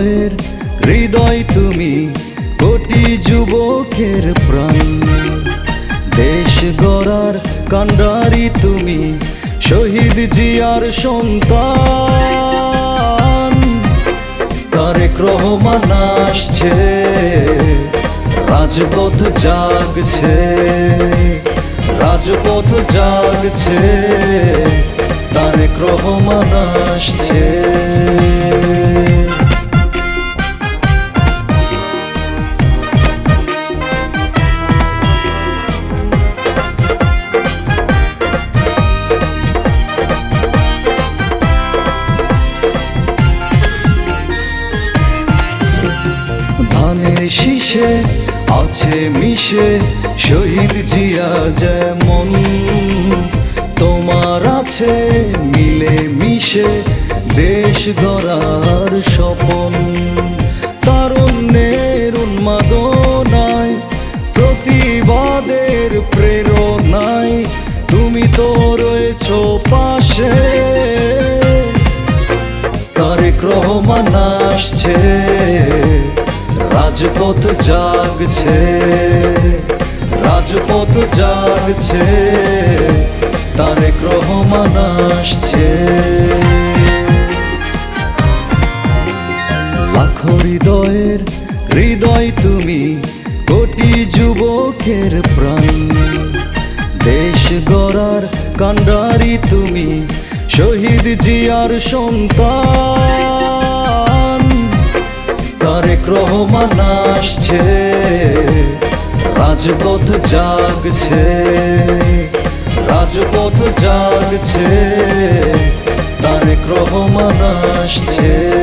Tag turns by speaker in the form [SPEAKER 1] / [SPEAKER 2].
[SPEAKER 1] হৃদয়ের হৃদয় তুমি কোটি যুবকের প্রাণ। দেশ গড়ার কান্ডারি তুমি শহীদ জিয়ার সন্তান। তারেক রহমান আসছে, রাজপথ জাগছে রাজপথ জাগছে, তারেক রহমান আসছে। শীষে, আছে মিশে, শহীদ জিয়া যেমন। তোমার আছে মিলে মিশে, দেশ গড়ার স্বপন। তারুণ্যের উন্মাদনায়, প্রতিবাদের প্রেরণায়, তুমি তো রয়েছ পাশে। তারেক রহমান আসছে। রাজপথ জাগছে রাজপথ জাগছে, তারেক রহমান আসছে। লাখ হৃদয়ের হৃদয় তুমি, কোটি যুবকের প্রাণ। দেশ গড়ার কান্ডারি তুমি, শহীদ জিয়ার সন্তান। রহমান আসছে রাজপথ জাগছে রাজপথ জাগছে তারেক রহমান আসছে।